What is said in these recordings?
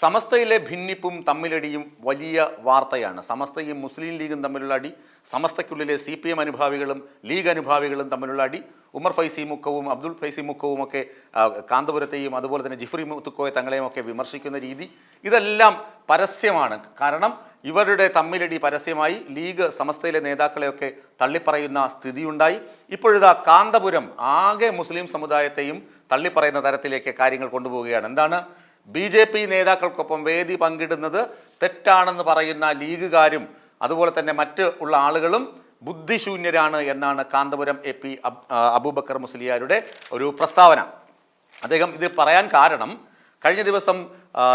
സമസ്തയിലെ ഭിന്നിപ്പും തമ്മിലടിയും വലിയ വാർത്തയാണ്. സമസ്തയും മുസ്ലിം ലീഗും തമ്മിലുള്ള അടി സമസ്തയ്ക്കുള്ളിലെ സി പി എം അനുഭാവികളും ലീഗ് അനുഭാവികളും തമ്മിലുള്ള അടി ഉമർ ഫൈസി മുക്കവും അബ്ദുൾ ഫൈസി മുക്കവും ഒക്കെ കാന്തപുരത്തെയും അതുപോലെ തന്നെ ജിഫ്രി മുത്തുക്കോയെ തങ്ങളെയും ഒക്കെ വിമർശിക്കുന്ന രീതി. ഇതെല്ലാം പരസ്യമാണ്. കാരണം ഇവരുടെ തമ്മിലടി പരസ്യമായി ലീഗ് സമസ്തയിലെ നേതാക്കളെയൊക്കെ തള്ളിപ്പറയുന്ന സ്ഥിതിയുണ്ടായി. ഇപ്പോഴിതാ കാന്തപുരം ആകെ മുസ്ലിം സമുദായത്തെയും തള്ളിപ്പറയുന്ന തരത്തിലേക്ക് കാര്യങ്ങൾ കൊണ്ടുപോവുകയാണ്. എന്താണ്? ബി ജെ പി നേതാക്കൾക്കൊപ്പം വേദി പങ്കിടുന്നത് തെറ്റാണെന്ന് പറയുന്ന ലീഗുകാരും അതുപോലെ തന്നെ മറ്റ് ഉള്ള ആളുകളും ബുദ്ധിശൂന്യരാണ് എന്നാണ് കാന്തപുരം എ പി അബ്- അബൂബക്കർ മുസ്ലിയാരുടെ ഒരു പ്രസ്താവന. അദ്ദേഹം ഇത് പറയാൻ കാരണം കഴിഞ്ഞ ദിവസം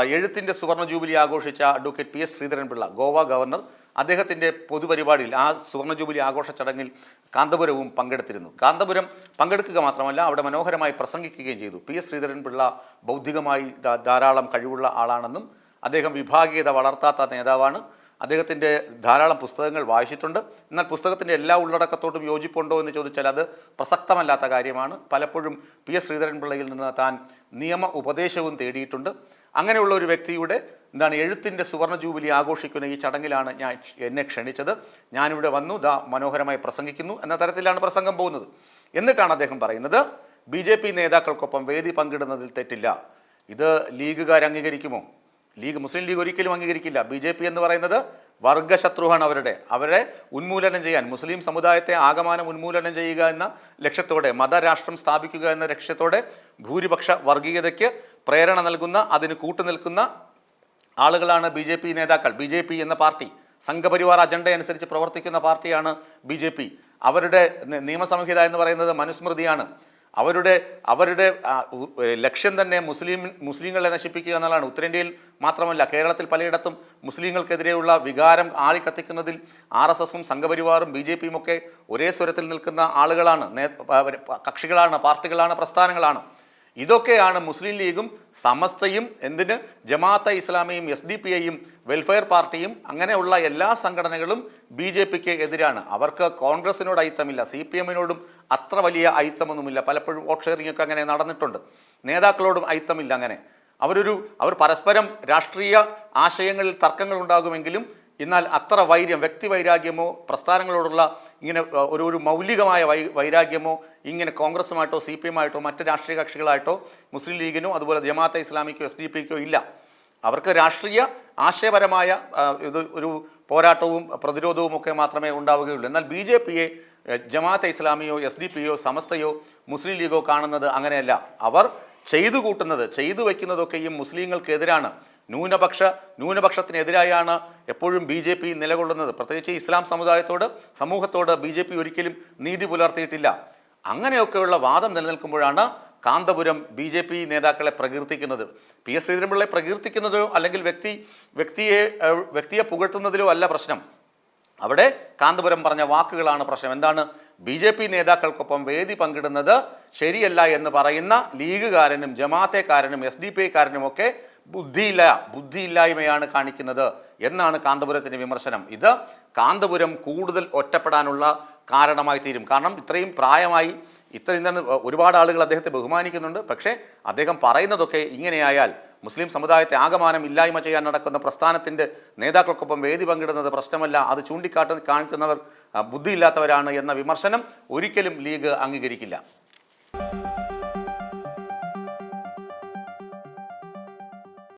എഴുത്തിന്റെ സുവർണ jubilee ആഘോഷിച്ച advocate P S Sreedharan Pillai Goa governor അദ്ദേഹത്തിന്റെ പൊതുപരിപാടിയിൽ ആ സുവർണ ജൂബിലി ആഘോഷ ചടങ്ങിൽ കാന്തപുരവും പങ്കെടുത്തിരുന്നു. കാന്തപുരം പങ്കെടുക്കുക മാത്രമല്ല അവിടെ മനോഹരമായി പ്രസംഗിക്കുകയും ചെയ്തു. പി എസ് ശ്രീധരൻപിള്ള ബൗദ്ധികമായി ധാരാളം കഴിവുള്ള ആളാണെന്നും അദ്ദേഹം വിഭാഗീയത വളർത്താത്ത നേതാവാണ്. അദ്ദേഹത്തിന്റെ ധാരാളം പുസ്തകങ്ങൾ വായിച്ചിട്ടുണ്ട്. എന്നാൽ പുസ്തകത്തിന്റെ എല്ലാ ഉള്ളടക്കത്തോടും യോജിപ്പുണ്ടോ എന്ന് ചോദിച്ചാൽ അത് പ്രസക്തമല്ലാത്ത കാര്യമാണ്. പലപ്പോഴും പി എസ് ശ്രീധരൻപിള്ളയിൽ നിന്ന് താൻ നിയമ ഉപദേശവും തേടിയിട്ടുണ്ട്. അങ്ങനെയുള്ള ഒരു വ്യക്തിയുടെ എന്താണ് എഴുത്തിന്റെ സുവർണ ജൂബിലി ആഘോഷിക്കുന്ന ഈ ചടങ്ങിലാണ് ഞാൻ എന്നെ ക്ഷണിച്ചത്. ഞാനിവിടെ വന്നു ദാ മനോഹരമായി പ്രസംഗിക്കുന്നു എന്ന തരത്തിലാണ് പ്രസംഗം പോകുന്നത്. എന്നിട്ടാണ് അദ്ദേഹം പറയുന്നത് ബി ജെ പി നേതാക്കൾക്കൊപ്പം വേദി പങ്കിടുന്നതിൽ തെറ്റില്ല. ഇത് ലീഗുകാർ അംഗീകരിക്കുമോ? ലീഗ് മുസ്ലിം ലീഗ് ഒരിക്കലും അംഗീകരിക്കില്ല. ബി ജെ പി എന്ന് പറയുന്നത് വർഗശത്രുവാണ് അവരുടെ. അവരെ ഉന്മൂലനം ചെയ്യാൻ മുസ്ലിം സമുദായത്തെ ആകമാനം ഉന്മൂലനം ചെയ്യുക എന്ന ലക്ഷ്യത്തോടെ മതരാഷ്ട്രം സ്ഥാപിക്കുക എന്ന ലക്ഷ്യത്തോടെ ഭൂരിപക്ഷ വർഗീയതയ്ക്ക് പ്രേരണ നൽകുന്ന അതിന് കൂട്ടുനിൽക്കുന്ന ആളുകളാണ് ബി ജെ പി നേതാക്കൾ. ബി ജെ പി എന്ന പാർട്ടി സംഘപരിവാർ അജണ്ട അനുസരിച്ച് പ്രവർത്തിക്കുന്ന പാർട്ടിയാണ് ബി ജെ പി. അവരുടെ നിയമസംഹിത എന്ന് പറയുന്നത് മനുസ്മൃതിയാണ്. അവരുടെ അവരുടെ ലക്ഷ്യം തന്നെ മുസ്ലിം മുസ്ലിങ്ങളെ നശിപ്പിക്കുക എന്നുള്ളതാണ്. ഉത്തരേന്ത്യയിൽ മാത്രമല്ല കേരളത്തിൽ പലയിടത്തും മുസ്ലിങ്ങൾക്കെതിരെയുള്ള വികാരം ആളിക്കത്തിക്കുന്നതിൽ ആർ എസ് എസും സംഘപരിവാറും ബി ജെ പിയും ഒക്കെ ഒരേ സ്വരത്തിൽ നിൽക്കുന്ന ആളുകളാണ്. കക്ഷികളാണ് പാർട്ടികളാണ് പ്രസ്ഥാനങ്ങളാണ്. ഇതൊക്കെയാണ് മുസ്ലിം ലീഗും സമസ്തയും എന്തിന് ജമാഅത്തെ ഇസ്ലാമിയും എസ് ഡി പി ഐയും വെൽഫെയർ പാർട്ടിയും അങ്ങനെയുള്ള എല്ലാ സംഘടനകളും ബി ജെ പിക്ക് എതിരാണ്. അവർക്ക് കോൺഗ്രസിനോട് അയിത്തമില്ല സി പി എമ്മിനോടും അത്ര വലിയ ഐത്തമൊന്നുമില്ല. പലപ്പോഴും വോട്ട് ഷെയറിംഗ് ഒക്കെ അങ്ങനെ നടന്നിട്ടുണ്ട്. നേതാക്കളോടും ഐത്തമില്ല അങ്ങനെ. അവരൊരു അവർ പരസ്പരം രാഷ്ട്രീയ ആശയങ്ങളിൽ തർക്കങ്ങൾ ഉണ്ടാകുമെങ്കിലും എന്നാൽ അത്ര വൈര്യം വ്യക്തി വൈരാഗ്യമോ പ്രസ്ഥാനങ്ങളോടുള്ള ഇങ്ങനെ ഒരു ഒരു മൗലികമായ വൈ വൈരാഗ്യമോ ഇങ്ങനെ കോൺഗ്രസുമായിട്ടോ സി പി എമ്മായിട്ടോ മറ്റ് രാഷ്ട്രീയ കക്ഷികളായിട്ടോ മുസ്ലിം ലീഗിനോ അതുപോലെ ജമാഅത്തെ ഇസ്ലാമിക്കോ എസ് ഡി പിക്കോ ഇല്ല. അവർക്ക് രാഷ്ട്രീയ ആശയപരമായ ഇത് ഒരു പോരാട്ടവും പ്രതിരോധവും ഒക്കെ മാത്രമേ ഉണ്ടാവുകയുള്ളൂ. എന്നാൽ ബി ജെ പിയെ ജമാഅത്തെ ഇസ്ലാമിയോ എസ് ഡി പിയോ സമസ്തയോ മുസ്ലിം ലീഗോ കാണുന്നത് അങ്ങനെയല്ല. അവർ ചെയ്തു കൂട്ടുന്നത് ചെയ്തു വയ്ക്കുന്നതൊക്കെയും മുസ്ലിങ്ങൾക്കെതിരാണ് ന്യൂനപക്ഷ ന്യൂനപക്ഷത്തിനെതിരായാണ് എപ്പോഴും ബി ജെ പി നിലകൊള്ളുന്നത്. പ്രത്യേകിച്ച് ഇസ്ലാം സമുദായത്തോട് സമൂഹത്തോട് ബി ജെ പി ഒരിക്കലും നീതി പുലർത്തിയിട്ടില്ല. അങ്ങനെയൊക്കെയുള്ള വാദം നിലനിൽക്കുമ്പോഴാണ് കാന്തപുരം ബി ജെ പി നേതാക്കളെ പ്രകീർത്തിക്കുന്നത്. പി എസ് ശ്രീധരൻപിള്ളയെ പ്രകീർത്തിക്കുന്നതോ അല്ലെങ്കിൽ വ്യക്തി വ്യക്തിയെ വ്യക്തിയെ പുകഴ്ത്തുന്നതിലോ അല്ല പ്രശ്നം. അവിടെ കാന്തപുരം പറഞ്ഞ വാക്കുകളാണ് പ്രശ്നം. എന്താണ്? ബി ജെ പി നേതാക്കൾക്കൊപ്പം വേദി പങ്കിടുന്നത് ശരിയല്ല എന്ന് പറയുന്ന ലീഗുകാരനും ജമാഅത്തേക്കാരനും എസ് ഡി പി ഐക്കാരനും ഒക്കെ ബുദ്ധിയില്ല ബുദ്ധിയില്ലായ്മയാണ് കാണിക്കുന്നത് എന്നാണ് കാന്തപുരത്തിന്റെ വിമർശനം. ഇത് കാന്തപുരം കൂടുതൽ ഒറ്റപ്പെടാനുള്ള കാരണമായി തീരും. കാരണം ഇത്രയും പ്രായമായി ഇത്രയും തന്നെ ഒരുപാട് ആളുകൾ അദ്ദേഹത്തെ ബഹുമാനിക്കുന്നുണ്ട്. പക്ഷേ അദ്ദേഹം പറയുന്നതൊക്കെ ഇങ്ങനെയായാൽ മുസ്ലിം സമുദായത്തെ ആകമാനം ഇല്ലായ്മ ചെയ്യാൻ നടക്കുന്ന പ്രസ്ഥാനത്തിന്റെ നേതാക്കൾക്കൊപ്പം വേദി പങ്കിടുന്നത് പ്രശ്നമല്ല. അത് ചൂണ്ടിക്കാട്ട് കാണിക്കുന്നവർ ബുദ്ധിയില്ലാത്തവരാണ് എന്ന വിമർശനം ഒരിക്കലും ലീഗ് അംഗീകരിക്കില്ല.